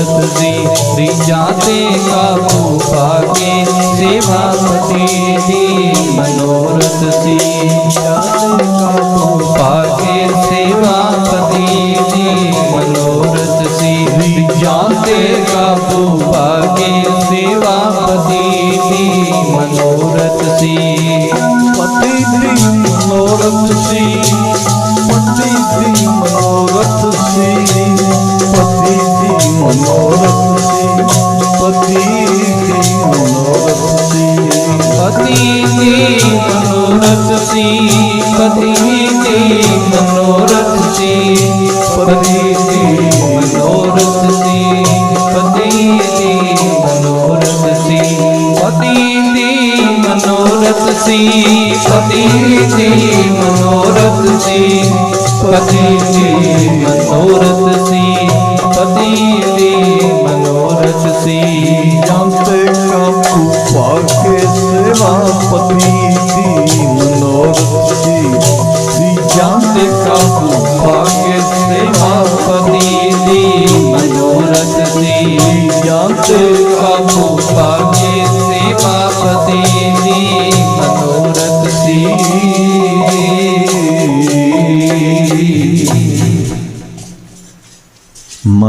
भगत जी रिजाते काबू पाके, सेवापति जी, मनोरथ जी। काबू पाके, सेवापति जी, मनोरथ जी। जाते काबू पाके, सेवापति जी, मनोरथ जी। पति मनोरथ जी। पति मनोरथ ਦੀ ਮਨੋਰਥ ਸੀ ਪਤੀ ਦੀ ਮਨੋਰਥ ਸੀ ਪਤੀ ਦੀ ਮਨੋਰਥ ਸੀ ਪਤੀ ਦੀ ਮਨੋਰਥ ਸੀ ਪਤੀ ਦੀ ਮਨੋਰਥ ਸੀ ਪਤੀ ਦੀ ਮਨੋਰਥ ਸੀ ਪਤੀ ਦੀ ਮਨੋਰਥ ਸੀ ਪਤੀ ਦੀ ਮਨੋਰਥ ਸੀ ਪਤੀ ਦੀ ਮਨੋਰਥ ਸੀ ਪਤੀ ਦੀ ਮਨੋਰਥ ਸੀ ਪਤੀ ਦੀ ਮਨੋਰਥ ਸੀ। ਜਾਂਤੇ ਕਾਬੂ ਪਾ ਕੇ ਸੇਵਾ ਪਤੀ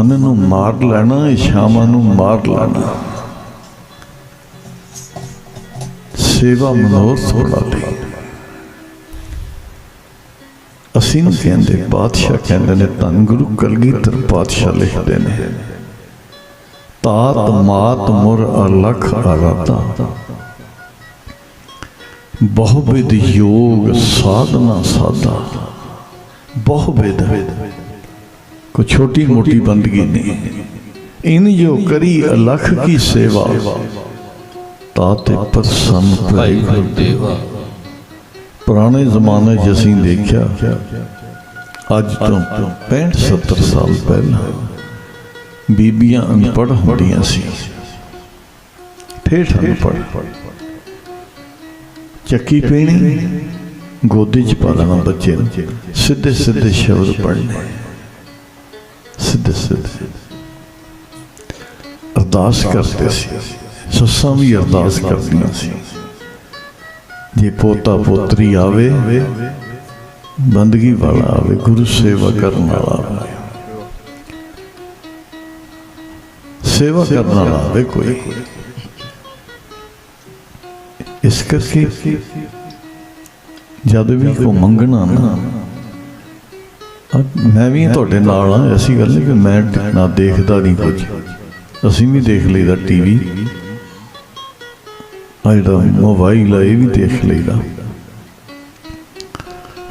ਮਨ ਨੂੰ ਮਾਰ ਲੈਣਾ ਇਸ਼ਾਵਾਂ ਨੂੰ ਮਾਰ ਲੈਣਾ। ਸੇਵਾ ਮਨੋਰਥ ਬੁਲਾਵੇ ਅਸੀਂ ਨੂੰ ਕਹਿੰਦੇ, ਬਾਦਸ਼ਾਹ ਕਹਿੰਦੇ ਨੇ, ਧੰਨ ਗੁਰੂ ਕਲਗੀਧਰ ਪਾਤਸ਼ਾਹ ਲਿਖਦੇ ਨੇ। ਤਾਤ ਮਾਤ ਮੁਰ ਅਲਖ ਅਰਾਤਾ ਬਹੁ-ਵਿਧ ਯੋਗ ਸਾਧਨਾ ਸਾਦਾ ਬਹੁ-ਵਿਧ। ਕੋ ਛੋਟੀ ਮੋਟੀ ਬੰਦਗੀ ਨਹੀਂ। ਇਨ ਜੋ ਕਰੀ ਅਲਖ ਕੀ ਸੇਵਾ ਤਾਤੇ ਪ੍ਰਸੰਨ ਭਈ ਗੁਰ ਪੁਰਾਣੇ ਜ਼ਮਾਨੇ 'ਚ ਅਸੀਂ ਦੇਖਿਆ, ਅੱਜ ਤੋਂ 65 70 ਸਾਲ ਪਹਿਲਾਂ ਬੀਬੀਆਂ ਅਨਪੜ੍ਹ ਹੁੰਦੀਆਂ ਸੀ। ਠੇਠ ਅਨਪੜ੍ਹ ਚੱਕੀ ਪੀਣੀ, ਗੋਦੇ 'ਚ ਪਾ ਲੈਣਾ ਬੱਚੇ ਨੂੰ। ਸਿੱਧੇ ਸਿੱਧੇ ਸ਼ਬਦ ਪੜ੍ਹਨੇ। ਸਿੱਧੇ ਸਿੱਧੇ ਅਰਦਾਸ ਕਰਦੇ ਸੀ। ਸੱਸਾਂ ਵੀ ਅਰਦਾਸ ਕਰਦੀਆਂ ਸੀ। ਜੇ ਪੋਤਾ ਪੋਤਰੀ ਆਵੇ, ਬੰਦਗੀ ਵਾਲਾ ਆਵੇ, ਗੁਰੂ ਸੇਵਾ ਕਰਨ ਵਾਲਾ ਆਵੇ। ਸੇਵਾ ਕਰਨ ਵਾਲਾ ਆਵੇ ਕੋਈ। ਇਸ ਕਰਕੇ ਜਦ ਵੀ ਕੋ ਮੰਗਣਾ ਨਾ ਮੈਂ ਵੀ ਤੁਹਾਡੇ ਨਾਲ ਆ ਐਸੀ ਗੱਲ ਨਹੀਂ ਕਿ ਮੈਂ ਨਾ ਦੇਖਦਾ ਨਹੀਂ ਕੁਝ। ਅਸੀਂ ਵੀ ਦੇਖ ਲਈਦਾ ਟੀਵੀ ਆ ਜਿਹੜਾ ਮੋਬਾਈਲ ਆ, ਇਹ ਵੀ ਦੇਖ ਲਈਦਾ।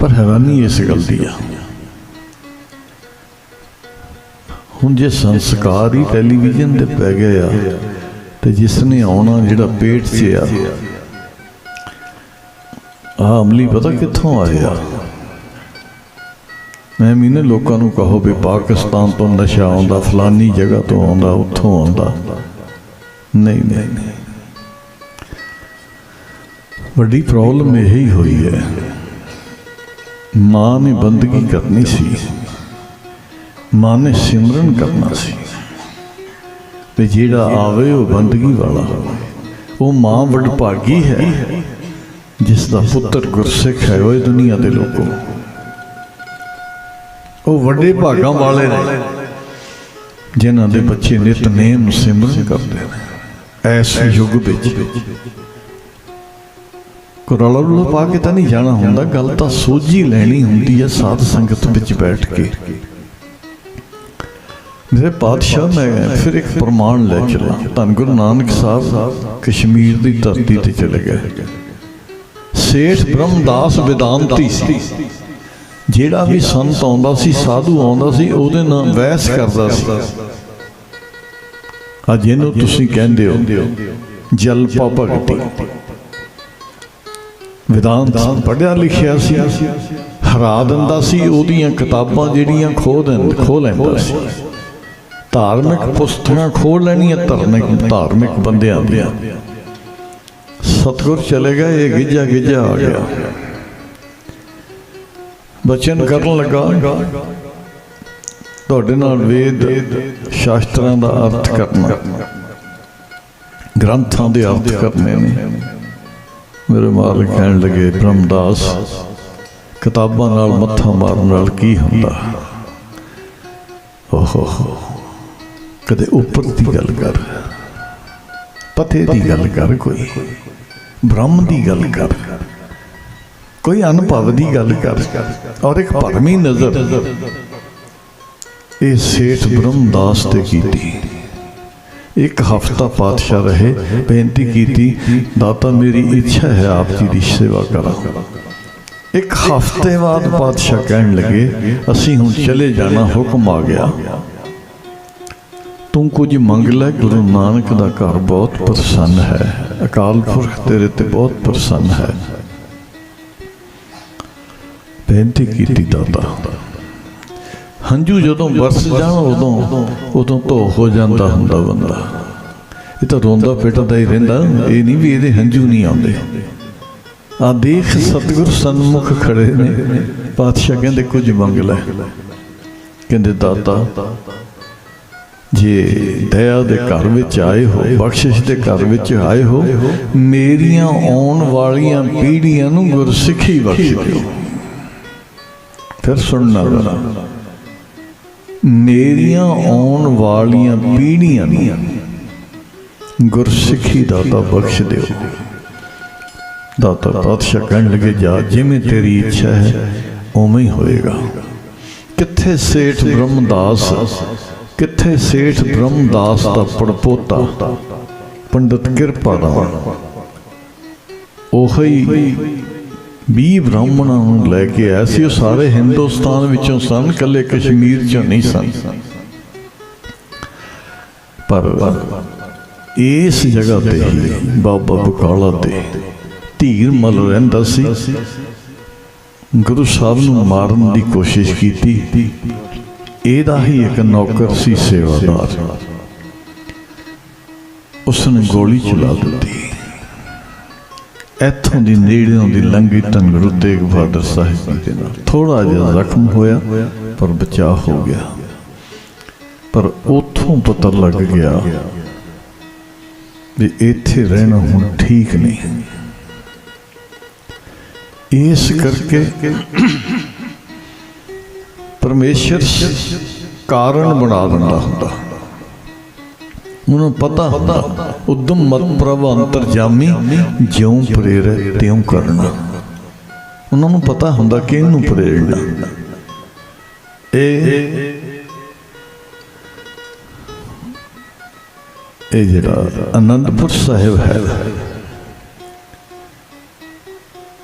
ਪਰ ਹੈਰਾਨੀ ਇਸ ਗੱਲ ਦੀ। ਆ ਹੁਣ ਜੇ ਸੰਸਕਾਰ ਹੀ ਟੈਲੀਵਿਜ਼ਨ ਤੇ ਪੈ ਗਏ ਆ, ਤੇ ਜਿਸ ਨੇ ਆਉਣਾ ਜਿਹੜਾ ਪੇਟ 'ਚ ਆ ਆ ਅਮਲੀ ਪਤਾ ਕਿੱਥੋਂ ਆਇਆ? ਮੈਂ ਵੀ ਮੀਨੇ ਲੋਕਾਂ ਨੂੰ ਕਹੋ ਵੀ ਪਾਕਿਸਤਾਨ ਤੋਂ ਨਸ਼ਾ ਆਉਂਦਾ, ਫਲਾਨੀ ਜਗ੍ਹਾ ਤੋਂ ਆਉਂਦਾ, ਉੱਥੋਂ ਆਉਂਦਾ। ਨਹੀਂ ਨਹੀਂ ਵੱਡੀ ਪ੍ਰੋਬਲਮ ਇਹ ਹੀ ਹੋਈ ਹੈ। ਮਾਂ ਨੇ ਬੰਦਗੀ ਕਰਨੀ ਸੀ। ਮਾਂ ਨੇ ਸਿਮਰਨ ਕਰਨਾ ਸੀ। ਤੇ ਜਿਹੜਾ ਆਵੇ ਉਹ ਬੰਦਗੀ ਵਾਲਾ ਹੋਵੇ। ਉਹ ਮਾਂ ਵਡਭਾਗੀ ਹੈ ਜਿਸ ਦਾ ਪੁੱਤਰ ਗੁਰਸਿੱਖ ਹੈ ਓਏ ਦੁਨੀਆ ਦੇ ਲੋਕੋ। ਉਹ ਵੱਡੇ ਭਾਗਾਂ ਵਾਲੇ ਨੇ। ਜਿਨ੍ਹਾਂ ਦੇ ਬੱਚੇ ਨਿਤਨੇਮ ਸਿਮਰਨ ਕਰਦੇ ਨੇ। ਐਸ ਯੁੱਗ ਵਿੱਚ। ਕੁਰਾਲਾ ਰੂਲਾ ਪਾ ਕੇ ਤਾਂ ਨਹੀਂ ਜਾਣਾ ਹੁੰਦਾ ਗੱਲ ਤਾਂ ਸੋਝੀ ਲੈਣੀ ਹੁੰਦੀ ਹੈ ਸਾਧ ਸੰਗਤ ਵਿੱਚ ਬੈਠ ਕੇ। ਮੇਰੇ ਪਾਤਸ਼ਾਹ ਮੈਂ ਫਿਰ ਇੱਕ ਪ੍ਰਮਾਣ ਲੈ ਚਲਾ। ਧੰਨ ਗੁਰੂ ਨਾਨਕ ਸਾਹਿਬ ਕਸ਼ਮੀਰ ਦੀ ਧਰਤੀ ਤੇ ਚਲੇ ਗਏ। ਸੇਠ ਬ੍ਰਹਮਦਾਸ ਵਿਦਾਂਤੀ ਸੀ। ਜਿਹੜਾ ਵੀ ਸੰਤ ਆਉਂਦਾ ਸੀ ਸਾਧੂ ਆਉਂਦਾ ਸੀ ਉਹਦੇ ਨਾਲ ਬਹਿਸ ਕਰਦਾ ਸੀ। ਅੱਜ ਇਹਨੂੰ ਤੁਸੀਂ ਕਹਿੰਦੇ ਹੋ ਜਲਪਾ ਭਗਤੀ। ਵਿਦਾਂਤ ਪੜਿਆ ਲਿਖਿਆ ਸੀ। ਹਰਾ ਦਿੰਦਾ ਸੀ ਉਹਦੀਆਂ ਕਿਤਾਬਾਂ ਜਿਹੜੀਆਂ ਖੋਹ ਦਿੰਦ ਖੋਹ ਲੈਂਦਾ ਸੀ। ਧਾਰਮਿਕ ਪੁਸਤਕਾਂ ਖੋਹ ਲੈਣੀਆਂ ਧਾਰਮਿਕ ਧਾਰਮਿਕ ਬੰਦਿਆਂ ਦੀਆਂ। ਸਤਗੁਰ ਚਲੇ ਗਏ ਇਹ ਗਿੱਜਾ ਗਿੱਜਾ ਆ ਗਿਆ। ਬਚਨ ਕਰਨ ਲੱਗਾ। ਤੁਹਾਡੇ ਨਾਲ ਵੇਦ ਸ਼ਾਸਤਰਾਂ ਦਾ ਅਰਥ ਕਰਨਾ। ਗ੍ਰੰਥਾਂ ਦੇ ਅਰਥ ਕਰਨੇ ਨੇ। ਮੇਰੇ ਮਾਲਕ ਕਹਿਣ ਲੱਗੇ ਬ੍ਰਹਮਦਾਸ ਕਿਤਾਬਾਂ ਨਾਲ ਮੱਥਾ ਮਾਰਨ ਨਾਲ ਕੀ ਹੁੰਦਾ? ਓਹੋ। ਕਦੇ ਉੱਪਰ ਦੀ ਗੱਲ ਕਰ। ਪਤੇ ਦੀ ਗੱਲ ਕਰ ਕੋਈ। ਬ੍ਰਹਮ ਦੀ ਗੱਲ ਕਰ। ਕੋਈ ਅਨੁਭਵ ਦੀ ਗੱਲ ਕਰ। ਔਰ ਇੱਕ ਭਰਮੀ ਨਜ਼ਰ। ਇਹ ਸੇਠ ਬ੍ਰਹਮਦਾਸ ਤੇ ਕੀਤੀ। ਇੱਕ ਹਫਤਾ ਪਾਤਸ਼ਾਹ ਰਹੇ, ਬੇਨਤੀ ਕੀਤੀ, ਦਾਤਾ ਮੇਰੀ ਇੱਛਾ ਹੈ ਆਪ ਜੀ ਦੀ ਸੇਵਾ ਕਰਾਂ। ਇੱਕ ਹਫ਼ਤੇ ਬਾਅਦ ਪਾਤਸ਼ਾਹ ਕਹਿਣ ਲੱਗੇ, ਅਸੀਂ ਹੁਣ ਚਲੇ ਜਾਣਾ ਹੁਕਮ ਆ ਗਿਆ। ਤੂੰ ਕੁਝ ਮੰਗ ਲੈ, ਗੁਰੂ ਨਾਨਕ ਦਾ ਘਰ ਬਹੁਤ ਪ੍ਰਸੰਨ ਹੈ। ਅਕਾਲ ਪੁਰਖ ਤੇਰੇ ਤੇ ਬਹੁਤ ਪ੍ਰਸੰਨ ਹੈ। ਬੇਨਤੀ ਕੀਤੀ ਦਾਤਾ ਹੰਝੂ ਜਦੋਂ ਵਰਸ ਜਾਣ ਉਦੋਂ ਉਦੋਂ ਧੋ ਹੋ ਜਾਂਦਾ ਹੁੰਦਾ ਬੰਦਾ। ਇਹ ਤਾਂ ਰੋਂਦਾ ਪਿੱਟਦਾ ਹੀ ਰਹਿੰਦਾ। ਇਹ ਨਹੀਂ ਵੀ ਇਹਦੇ ਹੰਝੂ ਨਹੀਂ ਆਉਂਦੇ। ਆ ਦੇਖ ਸਤਿਗੁਰ ਸਨਮੁਖ ਖੜੇ ਨੇ। ਪਾਤਸ਼ਾਹ ਕਹਿੰਦੇ ਕੁਝ ਮੰਗ ਲੈ। ਕਹਿੰਦੇ ਦਾਤਾ ਜੇ ਦਇਆ ਦੇ ਘਰ ਵਿੱਚ ਆਏ ਹੋ ਬਖਸ਼ਿਸ਼ ਦੇ ਘਰ ਵਿੱਚ ਆਏ ਹੋ ਮੇਰੀਆਂ ਆਉਣ ਵਾਲੀਆਂ ਪੀੜ੍ਹੀਆਂ ਨੂੰ ਗੁਰਸਿੱਖੀ ਬਖਸ਼ ਦਿਓ ਫਿਰ ਸੁਣਨਾ ਜ਼ਰਾ ਮੇਰੀਆਂ ਆਉਣ ਵਾਲੀਆਂ ਪੀੜ੍ਹੀਆਂ ਨੂੰ ਗੁਰਸਿੱਖੀ ਦਾਤਾ ਬਖਸ਼ ਦਿਓ। ਦਾਤਾ ਪਾਤਸ਼ਾਹ ਕਹਿਣ ਲੱਗੇ, ਜਾ, ਜਿਵੇਂ ਤੇਰੀ ਇੱਛਾ ਹੈ, ਉਵੇਂ ਹੀ ਹੋਏਗਾ। ਕਿੱਥੇ ਸੇਠ ਬ੍ਰਹਮਦਾਸ, ਕਿੱਥੇ ਸੇਠ ਬ੍ਰਹਮਦਾਸ ਦਾ ਪੜਪੋਤਾ, ਪੰਡਤ ਕਿਰਪਾ ਦਾ। ਉਹੀ ਵੀ ਬ੍ਰਾਹਮਣਾਂ ਨੂੰ ਲੈ ਕੇ ਆਇਆ ਸੀ, ਉਹ ਸਾਰੇ ਹਿੰਦੁਸਤਾਨ ਵਿੱਚੋਂ ਸਨ ਕੱਲੇ ਕਸ਼ਮੀਰ ਚੋਂ ਨਹੀਂ ਸਨ। ਪਰ ਇਸ ਜਗ੍ਹਾ ਤੇ ਬਾਬਾ ਬਕਾਲਾ ਤੇ ਧੀਰ ਮਲ ਰਹਿੰਦਾ ਸੀ। ਗੁਰੂ ਸਾਹਿਬ ਨੂੰ ਮਾਰਨ ਦੀ ਕੋਸ਼ਿਸ਼ ਕੀਤੀ। ਇਹਦਾ ਹੀ ਇੱਕ ਨੌਕਰ ਸੀ ਸੇਵਾਦਾਰ। ਉਸ ਨੇ ਗੋਲੀ ਚਲਾ ਦਿੱਤੀ। ਇੱਥੋਂ ਦੀ ਨੇੜਿਓਂ ਦੀ ਲੰਗੀ ਧੰਨ ਤੇਗ ਬਹਾਦਰ ਸਾਹਿਬ ਜੀ ਦੇ ਨਾਲ ਥੋੜਾ ਜਿਹਾ ਜ਼ਖਮ ਹੋਇਆ, ਪਰ ਬਚਾਅ ਹੋ ਗਿਆ। ਪਰ ਉਥੋਂ ਪਤਾ ਲੱਗ ਗਿਆ ਵੀ ਇੱਥੇ ਰਹਿਣਾ ਹੁਣ ਠੀਕ ਨਹੀਂ। ਇਸ ਕਰਕੇ ਪਰਮੇਸ਼ਰ ਕਾਰਨ ਬਣਾ ਦਿੰਦਾ ਹੁੰਦਾ। ਉਹਨੂੰ ਪਤਾ ਹੁੰਦਾ, ਉਦਮ ਮਤ ਪ੍ਰਭ ਅੰਤਰਜਾਮੀ ਜਿਉਂ ਪ੍ਰੇਰੈ ਤਿਉਂ ਕਰਨਾ। ਉਹਨਾਂ ਨੂੰ ਪਤਾ ਹੁੰਦਾ ਕਿ ਇਹਨੂੰ ਪ੍ਰੇਰਣਾ ਇਹ ਇਹ ਜਿਹੜਾ ਅਨੰਦਪੁਰ ਸਾਹਿਬ ਹੈ,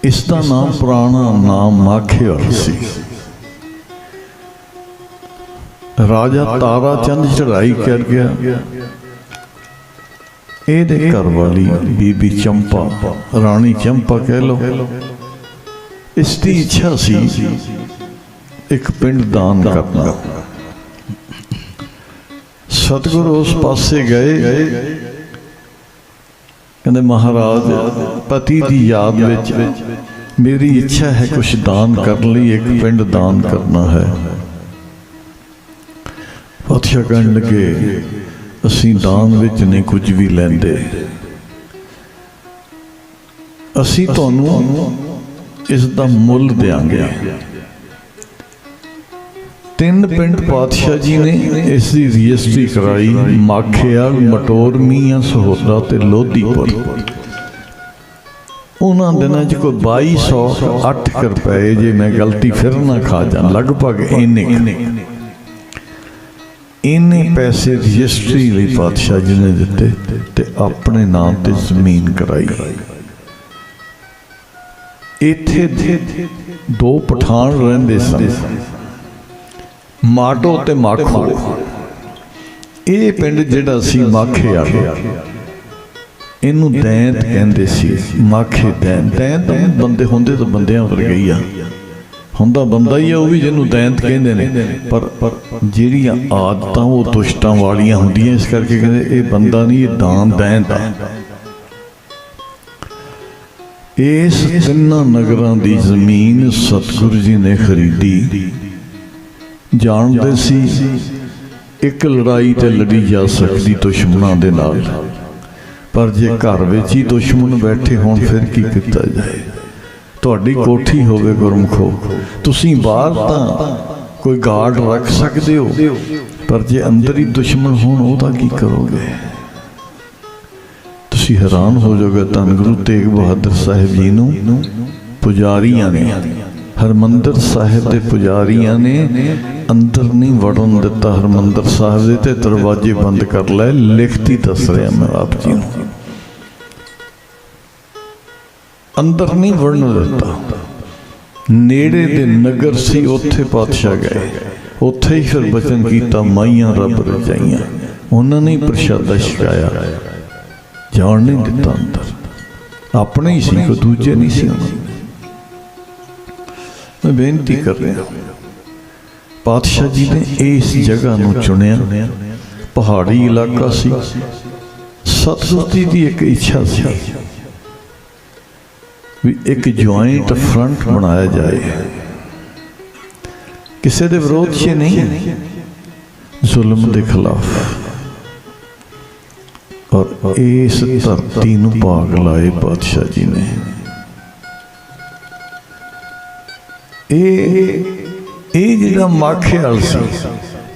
ਇਸ ਦਾ ਨਾਮ ਪੁਰਾਣਾ ਨਾਮ ਮਾਖਿਆ ਸੀ। ਰਾਜਾ ਤਾਰਾ ਚੰਦ ਚੜਾਈ ਕਰ ਗਿਆ। ਇਹਦੇ ਘਰ ਵਾਲੀ ਬੀਬੀ ਚੰਪਾ ਰਾਣੀ ਚੰਪਾ ਕਹਿ ਲੋ ਇਸ ਦੀ ਇੱਛਾ ਸੀ ਇੱਕ ਪਿੰਡ ਦਾਨ ਕਰਨਾ। ਸਤਿਗੁਰੂ ਉਸ ਪਾਸੇ ਗਏ। ਕਹਿੰਦੇ ਮਹਾਰਾਜ ਪਤੀ ਦੀ ਯਾਦ ਵਿੱਚ ਮੇਰੀ ਇੱਛਾ ਹੈ ਕੁਝ ਦਾਨ ਕਰਨ ਲਈ ਇੱਕ ਪਿੰਡ ਦਾਨ ਕਰਨਾ ਹੈ। ਪਾਤਸ਼ਾਹ ਕਹਿਣ ਲੱਗੇ ਅਸੀਂ ਦਾਨ ਵਿੱਚ ਨਹੀਂ ਕੁਝ ਵੀ ਲੈਂਦੇ। ਅਸੀਂ ਤੁਹਾਨੂੰ ਇਸ ਦਾ ਮੁੱਲ ਦੇਾਂਗੇ ਤਿੰਨ ਪਿੰਡ ਪਾਤਸ਼ਾਹ ਜੀ ਨੇ ਇਸ ਦੀ ਰਜਿਸਟਰੀ ਕਰਾਈ, ਮਾਖਿਆ, ਮਟੋਰ, ਮੀਆਂ ਸਹੋਦਰਾ ਤੇ ਲੋਧੀਪੁਰ ਉਹਨਾਂ ਦਿਨਾਂ 'ਚ ਕੋਈ 2208 ਰੁਪਏ ਜੇ ਮੈਂ ਗਲਤੀ ਫਿਰ ਨਾ ਖਾ ਜਾਂ, ਲਗਭਗ ਇੰਨੇ ਇਹਨੇ ਪੈਸੇ ਰਜਿਸਟਰੀ ਲਈ ਪਾਤਸ਼ਾਹ ਜੀ ਨੇ ਦਿੱਤੇ ਤੇ ਆਪਣੇ ਨਾਮ ਤੇ ਜ਼ਮੀਨ ਕਰਾਈ। ਇੱਥੇ ਦੋ ਪਠਾਨ ਰਹਿੰਦੇ ਸਨ। ਮਾਟੋ ਤੇ ਮਾਖੋ। ਇਹ ਪਿੰਡ ਜਿਹੜਾ ਸੀ ਮਾਖੇ ਆ ਇਹਨੂੰ ਦੈਂਤ ਕਹਿੰਦੇ ਸੀ, ਮਾਖੇ ਦੈਂਤ। ਦੈਂਤ ਤਾਂ ਬੰਦੇ ਹੁੰਦੇ ਤਾਂ ਬੰਦਿਆਂ ਵਰਗੇ ਹੀ ਆ। ਹੁੰਦਾ ਬੰਦਾ ਹੀ ਆ ਉਹ ਵੀ ਜਿਹਨੂੰ ਦੈਂਤ ਕਹਿੰਦੇ ਨੇ। ਪਰ ਜਿਹੜੀਆਂ ਆਦਤਾਂ ਉਹ ਦੁਸ਼ਟਾਂ ਵਾਲੀਆਂ ਹੁੰਦੀਆਂ ਇਸ ਕਰਕੇ ਕਹਿੰਦੇ ਇਹ ਬੰਦਾ ਨਹੀਂ ਇਹ ਦਾਨ ਦੈਂਤ ਆ। ਇਸ ਤਿੰਨਾਂ ਨਗਰਾਂ ਦੀ ਜ਼ਮੀਨ ਸਤਿਗੁਰੂ ਜੀ ਨੇ ਖਰੀਦੀ। ਜਾਣਦੇ ਸੀ ਇੱਕ ਲੜਾਈ ਤੇ ਲੜੀ ਜਾ ਸਕਦੀ ਦੁਸ਼ਮਣਾਂ ਦੇ ਨਾਲ। ਪਰ ਜੇ ਘਰ ਵਿੱਚ ਹੀ ਦੁਸ਼ਮਣ ਬੈਠੇ ਹੋਣ ਫਿਰ ਕੀ ਕੀਤਾ ਜਾਏ? ਤੁਹਾਡੀ ਕੋਠੀ ਹੋਵੇ ਗੁਰਮਖੋ ਤੁਸੀਂ ਬਾਹਰ ਤਾਂ ਕੋਈ ਗਾਰਡ ਰੱਖ ਸਕਦੇ ਹੋ, ਪਰ ਜੇ ਅੰਦਰ ਹੀ ਦੁਸ਼ਮਣ ਹੋਣ, ਉਹਦਾ ਕੀ ਕਰੋਗੇ? ਤੁਸੀਂ ਹੈਰਾਨ ਹੋ ਜਾਓਗੇ ਧੰਨ ਗੁਰੂ ਤੇਗ ਬਹਾਦਰ ਸਾਹਿਬ ਜੀ ਨੂੰ। ਪੁਜਾਰੀਆਂ ਨੇ, ਹਰਮੰਦਰ ਸਾਹਿਬ ਦੇ ਪੁਜਾਰੀਆਂ ਨੇ ਅੰਦਰ ਨਹੀਂ ਵੜਨ ਦਿੱਤਾ ਹਰਮੰਦਰ ਸਾਹਿਬ ਦੇ ਤੇ ਦਰਵਾਜ਼ੇ ਬੰਦ ਕਰ ਲਏ। ਲਿਖਤੀ ਦੱਸ ਰਿਹਾ ਮੈਂ ਆਪ ਜੀ ਨੂੰ। ਅੰਦਰ ਨਹੀਂ ਵੜਨ ਦਿੱਤਾ। ਨੇੜੇ ਦੇ ਨਗਰ ਸੀ, ਉੱਥੇ ਪਾਤਸ਼ਾਹ ਗਏ। ਉੱਥੇ ਹੀ ਫਿਰ ਬਚਨ ਕੀਤਾ, ਮਾਈਆਂ ਰੱਬ ਰਜਾਈਆਂ ਉਹਨਾਂ ਨੇ ਪ੍ਰਸ਼ਾਦਾ ਛਕਾਇਆ। ਜਾਣ ਨਹੀਂ ਦਿੱਤਾ ਅੰਦਰ। ਆਪਣੇ ਹੀ ਸੀ, ਕੋਈ ਦੂਜੇ ਨਹੀਂ ਸੀ ਮੈਂ ਬੇਨਤੀ ਕਰ ਰਿਹਾ ਪਾਤਸ਼ਾਹ ਜੀ ਨੇ ਇਸ ਜਗ੍ਹਾ ਨੂੰ ਚੁਣਿਆ। ਪਹਾੜੀ ਇਲਾਕਾ ਸੀ। ਸਤਿਗੁਰ ਦੀ ਇੱਕ ਇੱਛਾ ਸੀ। ਵੀ ਇੱਕ ਜੁਆਇੰਟ ਫਰੰਟ ਬਣਾਇਆ ਜਾਏ। ਕਿਸੇ ਦੇ ਵਿਰੋਧ 'ਚ ਨਹੀਂ। ਜ਼ੁਲਮ ਦੇ ਖਿਲਾਫ। ਔਰ ਇਸ ਧਰਤੀ ਨੂੰ ਭਾਗ ਲਾਏ ਪਾਤਸ਼ਾਹ ਜੀ ਨੇ। ਇਹ ਇਹ ਜਿਹੜਾ ਮਾਖਿਆਲ ਸੀ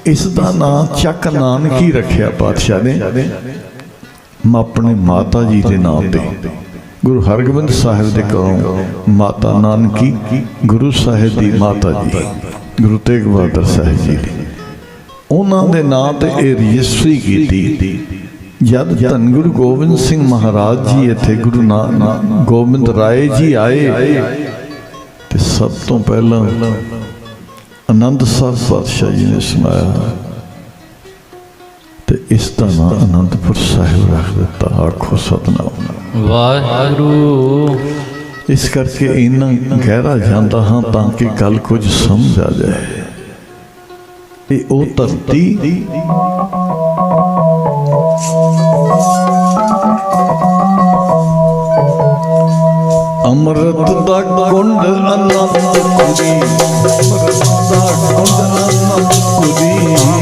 ਇਸ ਦਾ ਨਾਂ ਚੱਕ ਨਾਨਕੀ ਰੱਖਿਆ ਪਾਤਸ਼ਾਹ ਨੇ। ਮ- ਆਪਣੇ ਮਾਤਾ ਜੀ ਦੇ ਨਾਮ ਤੇ। ਗੁਰੂ ਹਰਗੋਬਿੰਦ ਸਾਹਿਬ ਦੇ ਕੋਲੋਂ ਮਾਤਾ ਨਾਨਕੀ ਗੁਰੂ ਸਾਹਿਬ ਦੀ ਮਾਤਾ ਜੀ ਗੁਰੂ ਤੇਗ ਬਹਾਦਰ ਸਾਹਿਬ ਜੀ ਉਹਨਾਂ ਦੇ ਨਾਂ ਤੇ ਇਹ ਰਜਿਸਟਰੀ ਕੀਤੀ। ਜਦ ਧੰਨ ਗੁਰੂ ਗੋਬਿੰਦ ਸਿੰਘ ਮਹਾਰਾਜ ਜੀ ਇੱਥੇ ਗੁਰੂ ਨਾਨਕ ਗੋਬਿੰਦ ਰਾਏ ਜੀ ਆਏ। ਤੇ ਸਭ ਤੋਂ ਪਹਿਲਾਂ ਆਨੰਦ ਸਾਹਿਬ ਪਾਤਸ਼ਾਹ ਜੀ ਨੇ ਸੁਣਾਇਆ। ਤੇ ਇਸ ਦਾ ਨਾਮ ਆਨੰਦਪੁਰ ਸਾਹਿਬ ਰੱਖ ਦਿੱਤਾ। ਆਖੋ ਸਤਨਾਮ। ਵਾਹਿਗੁਰੂ। ਇਸ ਕਰਕੇ ਇੰਨਾ ਗਹਿਰਾ ਜਾਂਦਾ ਹਾਂ ਤਾਂ ਕਿ ਗੱਲ ਕੁਝ ਸਮਝ ਆ ਜਾਏ। ਇਹ ਉਹ ਧਰਤੀ ਅੰਮ੍ਰਿਤ ਦਾ ਕੁੰਡ ਅਨੰਦਪੁਰੀ। ਅੰਮ੍ਰਿਤ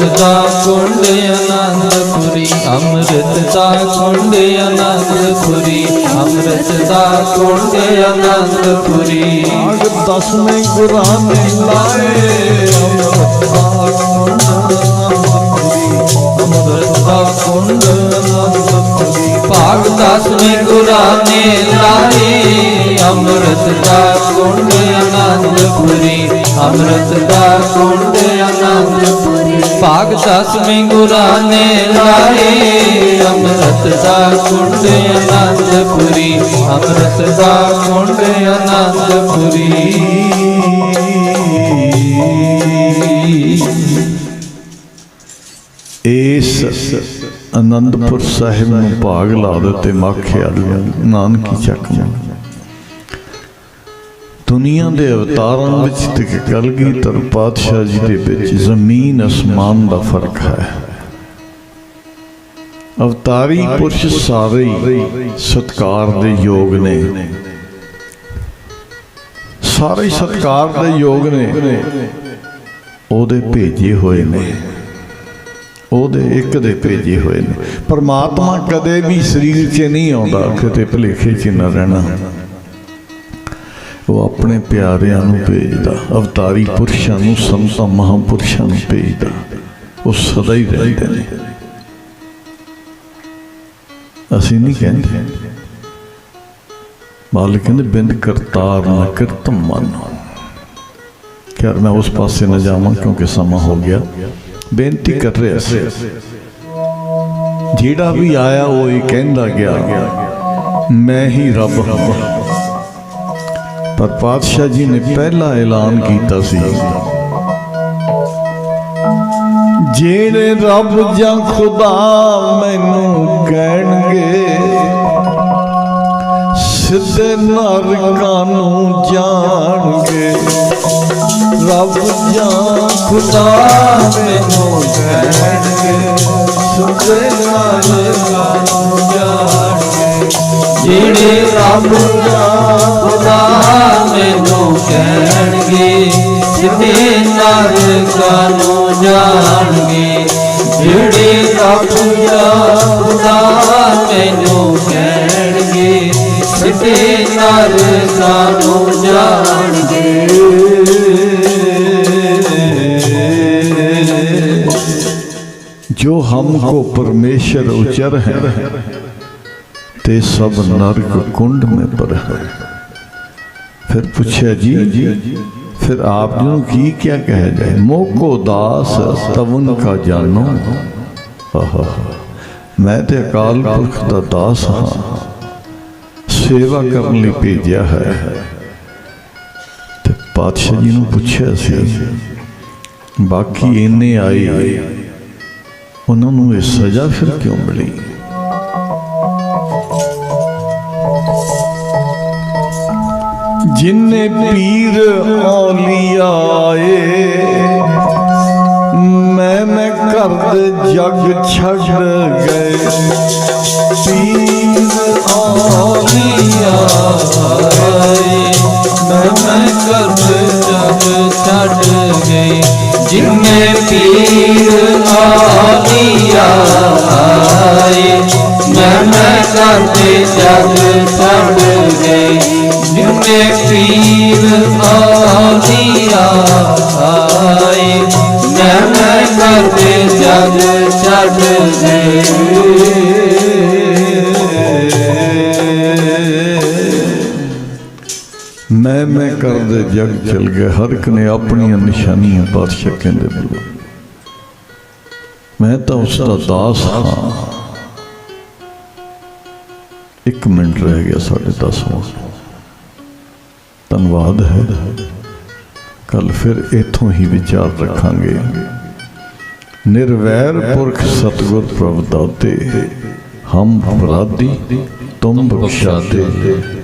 ਅੰਮ੍ਰਿਤ ਦਾ ਕੁੰਡ ਆਨੰਦਪੁਰੀ ਅੰਮ੍ਰਿਤ ਦਾ ਕੁੰਡ ਆਨੰਦਪੁਰੀ ਅੰਮ੍ਰਿਤ ਦਾ ਕੁੰਡ ਆਨੰਦਪੁਰੀ ਅੰਮ੍ਰਿਤ ਦਾ ਕੁੰਡ ਦਸਵੇਂ ਗੁਰਾਂ ਨੇ ਲਾਏ ਅੰਮ੍ਰਿਤ ਦਾ ਕੁੰਡ ਅਨੰਦਪੁਰੀ ਅੰਮ੍ਰਿਤ ਦਾ ਕੁੰਡ ਆਨੰਦਪੁਰੀ ਭਾਗ ਦਸਵੇਂ ਗੁਰਾਂ ਨੇ ਲਾਏ, ਅੰਮ੍ਰਿਤ ਦਾ ਕੁੰਡ ਆਨੰਦਪੁਰੀ, ਅੰਮ੍ਰਿਤ ਦਾ ਕੁੰਡ ਆਨੰਦਪੁਰੀ। ਭਾਗ ਦਸਵੇਂ ਗੁਰਾਂ ਨੇ ਲਾਈ ਅੰਮ੍ਰਿਤ ਦਾ ਕੁੰਡ ਆਨੰਦਪੁਰੀ, ਅੰਮ੍ਰਿਤ ਦਾ ਕੁੰਡ ਆਨੰਦਪੁਰੀ। ਇਸ ਆਨੰਦਪੁਰ ਸਾਹਿਬ ਨੂੰ ਭਾਗ ਲਾ ਦਿੱਤੇ ਮਾਖਿਆ ਨਾਨਕੀ ਚੱਕ ਦੁਨੀਆ ਦੇ ਅਵਤਾਰਾਂ ਵਿੱਚ ਤੇ ਕਲਗੀਧਰ ਪਾਤਸ਼ਾਹ ਜੀ ਦੇ ਵਿੱਚ ਜ਼ਮੀਨ ਅਸਮਾਨ ਦਾ ਫ਼ਰਕ ਹੈ। ਅਵਤਾਰੀ ਪੁਰਸ਼ ਸਾਰੇ ਹੀ ਸਤਕਾਰ ਦੇ ਯੋਗ ਨੇ। ਸਾਰੇ ਹੀ ਸਤਕਾਰ ਦੇ ਯੋਗ ਨੇ। ਉਹਦੇ ਭੇਜੇ ਹੋਏ ਨੇ। ਉਹਦੇ ਇੱਕ ਦੇ ਭੇਜੇ ਹੋਏ ਨੇ। ਪਰਮਾਤਮਾ ਕਦੇ ਵੀ ਸਰੀਰ 'ਚ ਨਹੀਂ ਆਉਂਦਾ, ਕਿਤੇ ਭਲੇਖੇ 'ਚ ਨਾ ਰਹਿਣਾ। ਉਹ ਆਪਣੇ ਪਿਆਰਿਆਂ ਨੂੰ ਭੇਜਦਾ, ਅਵਤਾਰੀ ਪੁਰਸ਼ਾਂ ਨੂੰ, ਸੰਤਾਂ, ਮਹਾਂਪੁਰਸ਼ਾਂ ਨੂੰ ਭੇਜਦਾ। ਉਹ ਸਦਾ ਹੀ ਰਹਿੰਦੇ ਨੇ। ਅਸੀਂ ਨਹੀਂ ਕਹਿੰਦੇ। ਮਾਲਕ ਕਹਿੰਦੇ, ਬਿੰਦ ਕਰਤਾਰ ਨਾ ਕਰਤਮ ਮਨ। ਖੈਰ, ਮੈਂ ਉਸ ਪਾਸੇ ਨਾ ਜਾਵਾਂ ਕਿਉਂਕਿ ਸਮਾਂ ਹੋ ਗਿਆ। ਬੇਨਤੀ ਕਰ ਰਿਹਾ ਸੀ। ਜਿਹੜਾ ਵੀ ਆਇਆ, ਉਹ ਇਹ ਕਹਿੰਦਾ ਗਿਆ, ਮੈਂ ਹੀ ਰੱਬ ਹਾਂ। ਪਰ ਪਾਤਸ਼ਾਹ ਜੀ ਨੇ ਪਹਿਲਾ ਐਲਾਨ ਕੀਤਾ ਸੀ। ਜਿਹੜੇ ਰੱਬ ਜਾਂ ਖੁਦਾ ਮੈਨੂੰ ਕਹਿਣਗੇ, ਸਿੱਧੇ ਨਰਕਾਂ ਨੂੰ ਜਾਣਗੇ। ਰੱਬ ਜਾਂ ਖੁਦਾ ਮੈਨੂੰ ਕਹਿਣਗੇ ਸਿੱਧੇ ਨਰਕਾਂ ਨੂੰ ਜਾਣਗੇ। ਜਿਹੜੇ ਰੱਬ ਦਾ ਖੁਦਾ ਮੈਨੂੰ ਕਹਿਣਗੇ, ਸਿੱਧੇ ਨਰਕਾਂ ਨੂੰ ਜਾਣਗੇ। ਜਿਹੜੇ ਰੱਬ ਦਾ ਖੁਦਾ ਮੈਨੂੰ ਕਹਿਣਗੇ, ਸਿੱਧੇ ਨਰਕਾਂ ਨੂੰ ਜਾਣਗੇ। हमको परमेश्वर उचर है ते सब नरक कुंड में पर है फिर पूछा जी फिर आप जो की क्या कह जाए मोको दास तवन का जानो आहा मैं ते अकाल पुरख ਦਾ ਦਾਸ ਹਾਂ ਸੇਵਾ ਕਰਨ ਲਈ ਭੇਜਿਆ ਹੈ ਤੇ ਪਾਤਸ਼ਾਹ ਜੀ ਨੂੰ ਪੁੱਛਿਆ ਸੀ ਬਾਕੀ ਇੰਨੇ ਆਏ ਉਹਨਾਂ ਨੂੰ ਇਹ ਸਜ਼ਾ ਫਿਰ ਕਿਉਂ ਮਿਲੀ ਜਿਨਨੇ ਪੀਰ ਔਲੀਆਏ ਮੈਂ ਮੈਂ ਘਰ ਜਗ ਛੱਡ ਗਏ ਪੀਰ ਔਲੀਆ ਮੈਂ ਮੈਂ ਕਰਦ ਜਗ ਛੱਡ ਗਏ ਜਿੰਨੇ ਪੀਰ ਆਲੀਆ ਆਏ ਮੈਂ ਮੈਂ ਕਰਦੇ ਜਗ ਛੱਡ ਗਏ ਜਿੰਨੇ ਪੀਰ ਆਲੀਆ ਆਏ ਮੈਂ ਮੈਂ ਜਗ ਛੱਡ ਗਏ ਮੈਂ ਮੈਂ ਕਰਦੇ ਜਗ ਚਲ ਗਏ ਹਰ ਇੱਕ ਨੇ ਆਪਣੀਆਂ ਨਿਸ਼ਾਨੀਆਂ ਬਾਦਸ਼ਾਹ ਕਹਿੰਦੇ ਬੁਲੋ ਮੈਂ ਤਾਂ ਉਸ ਦਾ ਦਾਸ ਹਾਂ। ਇੱਕ ਮਿੰਟ ਰਹਿ ਗਿਆ ਸਾਡੇ 10 ਧੰਨਵਾਦ ਹੈ। ਕੱਲ ਫਿਰ ਇਥੋਂ ਹੀ ਵਿਚਾਰ ਰੱਖਾਂਗੇ। ਨਿਰਵੈਰ ਪੁਰਖ ਸਤਗੁਰ ਪ੍ਰਭ ਦਾਤੇ ਹਮ ਅਪਰਾਧੀ ਤੁਮ ਬਖਸ਼ਾਤੇ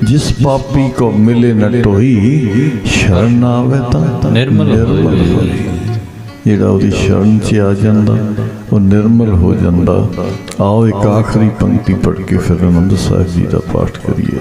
ਜਿਸ ਪਾਪੀ ਕੋ ਮਿਲੇ ਨ ਟੋਈ ਸ਼ਰਨ ਆਵੇ ਤਾਂ। ਨਿਰਮਲ। ਹੋਏ। ਜਿਹੜਾ ਉਹਦੀ ਸ਼ਰਨ 'ਚ ਆ ਜਾਂਦਾ। ਉਹ ਨਿਰਮਲ ਹੋ ਜਾਂਦਾ। ਆਓ ਇੱਕ ਆਖਰੀ ਪੰਕਤੀ ਪੜ੍ਹ ਕੇ ਫਿਰ ਆਨੰਦ ਸਾਹਿਬ ਜੀ ਦਾ ਪਾਠ ਕਰੀਏ।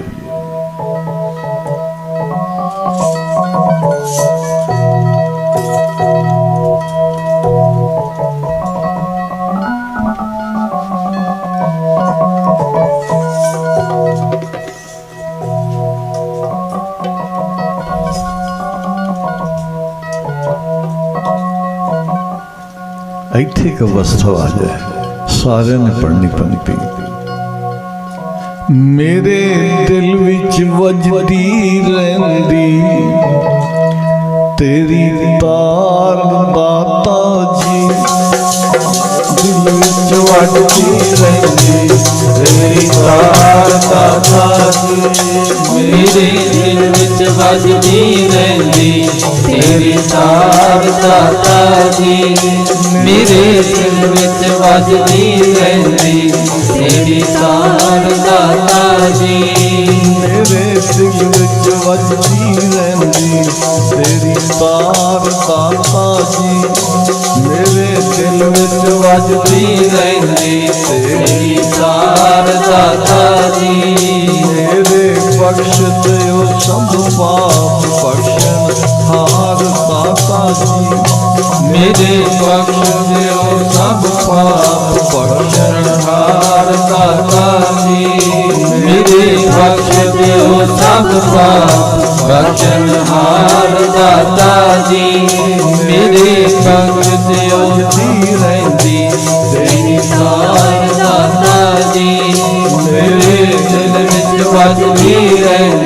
ਇੱਥੇ ਇੱਕ ਅਵਸਥਾ ਆ ਜਾਏ। ਸਾਰਿਆਂ ਨੇ ਪੜ੍ਹਨੀ ਪੰਕਤੀ ਮੇਰੇ ਦਿਲ ਵਿੱਚ ਵੱਜਦੀ ਰਹਿੰਦੀ। ਤੇਰੀ ਤਾਰ ਦਾਤਾ ਜੀ। ਦਿਲ ਵਿੱਚ ਵੱਜਦੀ ਰਹਿੰਦੀ। ਤੇਰੀ ਤਾਰ ਦਾਤਾ ਜੀ ਮੇਰੇ ਦਿਲ ਵਿੱਚ ਵੱਜਦੀ ਰਹਿੰਦੀ। ਤੇਰੀ ਤਾਰ ਦਾਤਾ ਜੀ ਮੇਰੇ ਦਿਲ ਵਿੱਚ ਵੱਜਦੀ ਰਹਿੰਦੀ। ਤੇਰੀ ਤਾਰ ਦਾਤਾ ਜੀ ਮੇਰੇ ਦਿਲ ਵਿੱਚ ਵੱਜਦੀ ਰਹਿੰਦੀ। ਤੇਰੀ ਤਾਰ ਦਾਤਾ ਜੀ ਮੇਰੇ ਦਿਲ ਵਿੱਚ ਵੱਜਦੀ ਰਹਿੰਦੀ ਤੇਰੀ ਤਾਰ ਦਾਤਾ ਜੀ ਮੇਰੇ ਬਖਸ਼ ਦਿਓ ਸਭ ਪਾਪ ਬਖਸ਼ਣ ਹਾਰ ਦਾਤਾ ਜੀ ਮੇਰੇ ਬਖਸ਼ ਦਿਓ ਸਭ ਪਾਪ ਬਖਸ਼ਣ ਹਾਰ ਦਾਤਾ ਜੀ ਮੇਰੇ ਬਖਸ਼ ਦਿਓ ਸਭ ਪਾਪ ਬਖਸ਼ਣ ਹਾਰ ਦਾਤਾ ਜੀ ਮੇਰੇ ਬਖਸ਼ ਦਿਓ ਜੀ ਰਹਿੰਦੀ। ਦਾਤਾ ਜੀ ਮੇਰੇ ਦਿਲ ਵਿੱਚ ਵੱਜਦੀ ਰਹਿੰਦੀ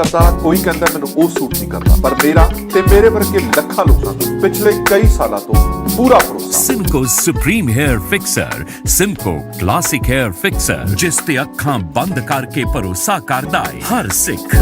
ਕਰਦਾ, ਕੋਈ ਕਹਿੰਦਾ ਮੈਨੂੰ ਉਹ ਸੂਟ ਨਹੀਂ ਕਰਦਾ ਪਰ ਮੇਰਾ ਤੇ ਮੇਰੇ ਵਰਗੇ ਲੱਖਾਂ ਲੋਕਾਂ ਦਾ ਪਿਛਲੇ ਕਈ ਸਾਲਾਂ ਤੋਂ ਪੂਰਾ ਭਰੋਸਾ। Simco supreme hair fixer Simco classic hair fixer ਜਿਸ ਤੇ ਅੱਖਾਂ ਬੰਦ ਕਰਕੇ ਭਰੋਸਾ ਕਰਦਾ ਹੈ ਹਰ ਸਿੱਖ।